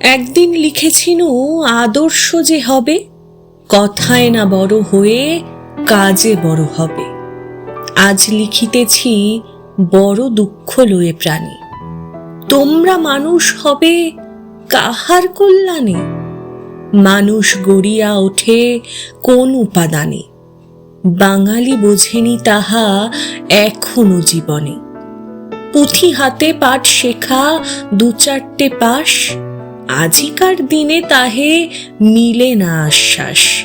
একদিন লিখেছিনু, আদর্শ যে হবে, কথায় না বড় হয়ে কাজে বড় হবে। আজ লিখিতেছি, বড় দুঃখ লয়ে প্রাণী। তোমরা মানুষ হবে কাহার কল্যাণে? মানুষ গড়িয়া ওঠে কোন উপাদানে? বাঙালি বোঝেনি তাহা এখনও জীবনে। পুঁথি হাতে পাঠ শেখা দু চারটে পাশ আজিকার দিনে তাহে মিলে না আশ্বাস।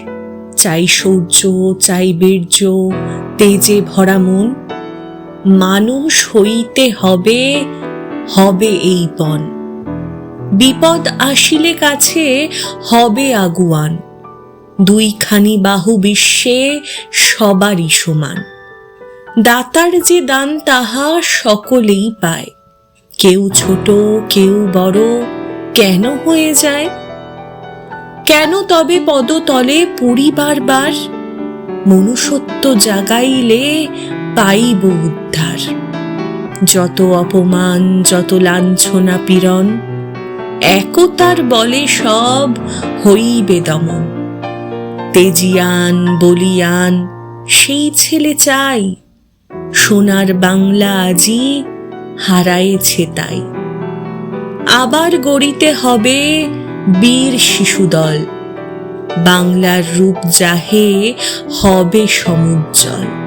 চাই শৌর্য চাই বীর্য, তেজে ভরা মন। মানুষ হইতে হবে হবে এই পণ বিপদ আসিলে কাছে হবে আগুয়ান। দুইখানি বাহু বিশ্বে সবারই সমান। দাতার যে দান তাহা সকলেই পায়। কেউ ছোট, কেউ বড় কেন হয়ে যায়? কেন তবে পদতলে পরিবার বার মনুষ্যত্ব জাগাইলে পাইব উদ্ধার। যত অপমান, যত লাঞ্ছনা পীড়ন, একতার বলে সব হইবে দমন। তেজিয়ান, বলিয়ান, সেই ছেলে চাই, সোনার বাংলা আজি হারায়েছে তাই। আবার গড়িতে হবে বীর শিশুদল। বাংলার রূপ যাহে হবে সমুজ্জ্বল।